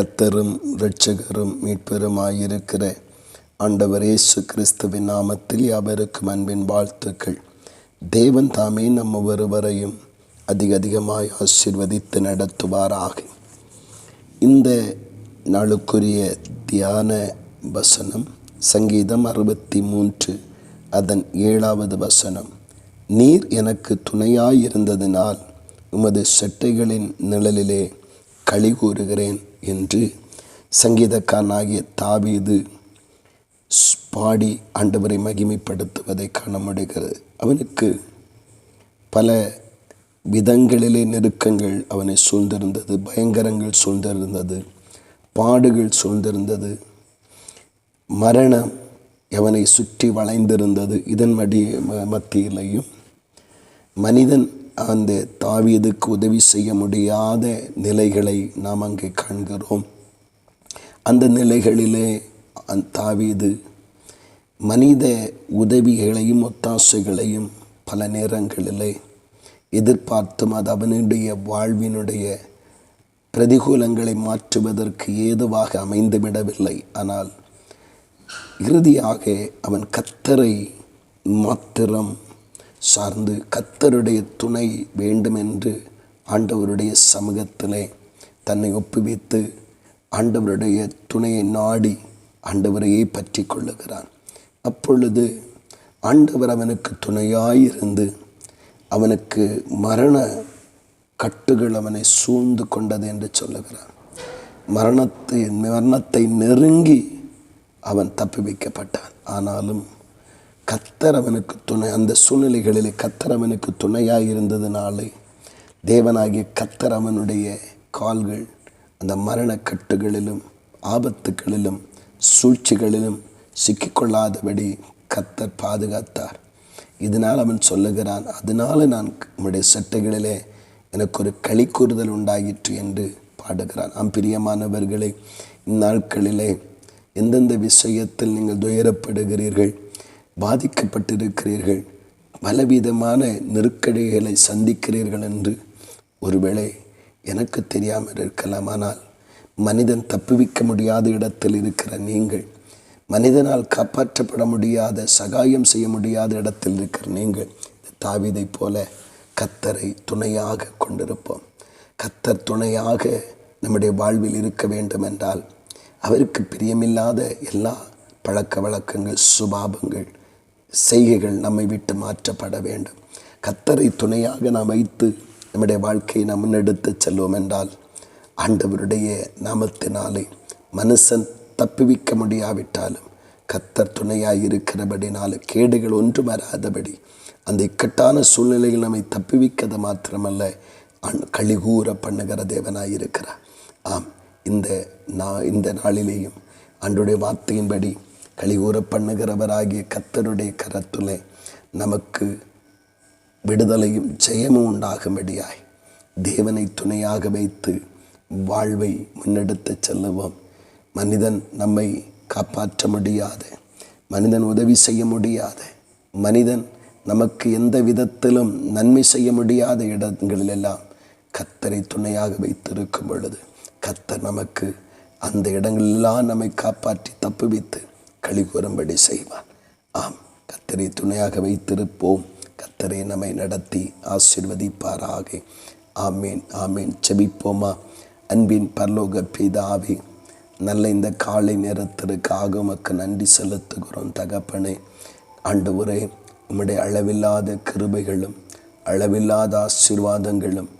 கத்தரும் இரட்சகரும் மீட்பெருமாயிருக்கிற ஆண்டவர் இயேசு கிறிஸ்துவின் நாமத்தில் யாவருக்கும் அன்பின் வாழ்த்துக்கள். தேவன் தாமே நம்ம ஒருவரையும் அதிக அதிகமாய் ஆசீர்வதித்து நடத்துவாராக. இந்த நாளுக்குரிய தியான வசனம் சங்கீதம் அறுபத்தி மூன்று அதன் ஏழாவது வசனம். நீர் எனக்கு துணையாயிருந்ததினால் உமது செட்டைகளின் நிழலிலே களி கூறுகிறேன். என்று சங்கீதக்காரனாகிய தாவீது பாடி ஆண்டவரை மகிமைப்படுத்துவதை காண முடிகிறது அவனுக்கு பல விதங்களிலே நெருக்கங்கள் அவனை சூழ்ந்திருந்தது பயங்கரங்கள் சூழ்ந்திருந்தது பாடுகள் சூழ்ந்திருந்தது மரணம் அவனை சுற்றி வளைந்திருந்தது. இதன் மடி மத்தியிலையும் மனிதன் அந்த தாவீதுக்கு உதவி செய்ய முடியாத நிலைகளை நாம் அங்கே காண்கிறோம். அந்த நிலைகளிலே அந்த தாவீது மனித உதவிகளையும் ஒத்தாசைகளையும் பல நேரங்களிலே எதிர்பார்த்தும் அது அவனுடைய வாழ்வினுடைய பிரதிகூலங்களை மாற்றுவதற்கு ஏதுவாக அமைந்துவிடவில்லை. ஆனால் இறுதியாக அவன் கத்தரை மாத்திரம் சார்ந்து கத்தருடைய துணை வேண்டுமென்று ஆண்டவருடைய சமூகத்திலே தன்னை ஒப்புவித்து ஆண்டவருடைய துணையை நாடி ஆண்டவரையே பற்றி கொள்ளுகிறான். அப்பொழுது ஆண்டவர் அவனுக்கு துணையாயிருந்து அவனுக்கு மரண கட்டுகள் அவனை சூழ்ந்து கொண்டது என்று சொல்லுகிறான். மரணத்தை மரணத்தை நெருங்கி அவன் தப்பி வைக்கப்பட்டான் ஆனாலும் கத்தர் அவனுக்கு துணை. அந்த சூழ்நிலைகளிலே கத்தர் அவனுக்கு துணையாக இருந்ததுனாலே தேவனாகிய கத்தர் அவனுடைய கால்கள் அந்த மரணக்கட்டுகளிலும் ஆபத்துகளிலும் சூழ்ச்சிகளிலும் சிக்கிக்கொள்ளாதபடி கத்தர் பாதுகாத்தார். இதனால் அவன் சொல்லுகிறான் அதனால நான் உம்முடைய சட்டைகளிலே எனக்கு ஒரு களி கூறுதல் உண்டாயிற்று என்று பாடுகிறான். ஆம் பிரியமானவர்களே இந்நாட்களிலே எந்தெந்த விஷயத்தில் நீங்கள் துயரப்படுகிறீர்கள் பாதிக்கப்பட்டிருக்கிறீர்கள். பலவிதமான நெருக்கடிகளை சந்திக்கிறீர்கள் என்று ஒருவேளை எனக்கு தெரியாமல் இருக்கலாம். ஆனால் மனிதன் தப்புவிக்க முடியாத இடத்தில் இருக்கிற நீங்கள் மனிதனால் காப்பாற்றப்பட முடியாத சகாயம் செய்ய முடியாத இடத்தில் இருக்கிற நீங்கள் தாவிதை போல கத்தரை துணையாக கொண்டிருப்போம். கத்தர் துணையாக நம்முடைய வாழ்வில் இருக்க வேண்டும் என்றால் அவருக்கு பிரியமில்லாத எல்லா பழக்க வழக்கங்கள் சுபாபங்கள் செய்கைகள் நம்மை விட்டு மாற்றப்பட வேண்டும். கத்தரை துணையாக நாம் வைத்து நம்முடைய வாழ்க்கையை நாம் முன்னெடுத்து செல்வோம் என்றால் ஆண்டவருடைய நாமத்தினாலே மனுஷன் தப்புவிக்க முடியாவிட்டாலும் கத்தர் துணையாக இருக்கிறபடினால கேடுகள் ஒன்று வராதபடி அந்த இக்கட்டான சூழ்நிலையில் நம்மை தப்புவிக்கிறது மாத்திரமல்ல கழிகூற பண்ணுகிற தேவனாக இருக்கிறார். ஆம் இந்த நா இந்த நாளிலேயும் அன்றைய வார்த்தையின்படி கழிகூற பண்ணுகிறவராகிய கத்தருடைய கரத்திலே நமக்கு விடுதலையும் ஜெயமும் உண்டாகும்படியாய் தேவனை துணையாக வைத்து வாழ்வை முன்னெடுத்து செல்லுவோம். மனிதன் நம்மை காப்பாற்ற முடியாது மனிதன் உதவி செய்ய முடியாது மனிதன் நமக்கு எந்த விதத்திலும் நன்மை செய்ய முடியாத இடங்களிலெல்லாம் கத்தரை துணையாக வைத்திருக்கும் பொழுது கத்தர் நமக்கு அந்த இடங்களெல்லாம் நம்மை காப்பாற்றி தப்புவித்து களி கூறும்படி செய்வார் ஆம் கத்தரை துணையாக வைத்திருப்போம். கத்தரை நம்மை நடத்தி ஆசிர்வதிப்பாராக. ஆமேன் ஆமேன். செபிப்போமா அன்பின் பரலோக பிதாவி நல்ல இந்த காலை நேரத்திற்காக உமக்கு நன்றி செலுத்துகிறோம் தகப்பனே. ஆண்டு உரே உம்முடைய அளவில்லாத கிருபைகளும் அளவில்லாத ஆசீர்வாதங்களும்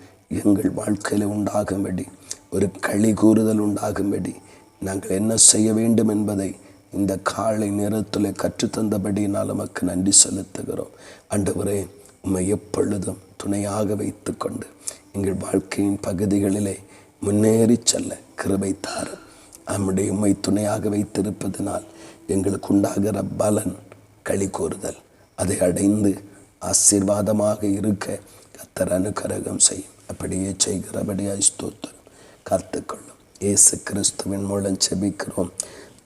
எங்கள் வாழ்க்கையில் உண்டாகும்படி ஒரு களி கூறுதல் உண்டாகும்படி நாங்கள் என்ன செய்ய வேண்டும் என்பதை இந்த காலை நேரத்தில் கற்றுத்தந்தபடியினால் நமக்கு நன்றி செலுத்துகிறோம். அண்டவரே உம்மை எப்பொழுதும் துணையாக வைத்து கொண்டு எங்கள் வாழ்க்கையின் பகுதிகளிலே முன்னேறி செல்ல கிருபை தாரும். நம்முடைய உண்மை துணையாக வைத்திருப்பதனால் எங்களுக்கு உண்டாகிற பலன் களி கூறுதல். அதை அடைந்து ஆசீர்வாதமாக இருக்க கத்தர் அனுகரகம் செய்யும். அப்படியே செய்கிறபடியாய் ஸ்தோத்திரம். காத்துக்கொள்ளும். இயேசு கிறிஸ்துவின் மூலம் செபிக்கிறோம்.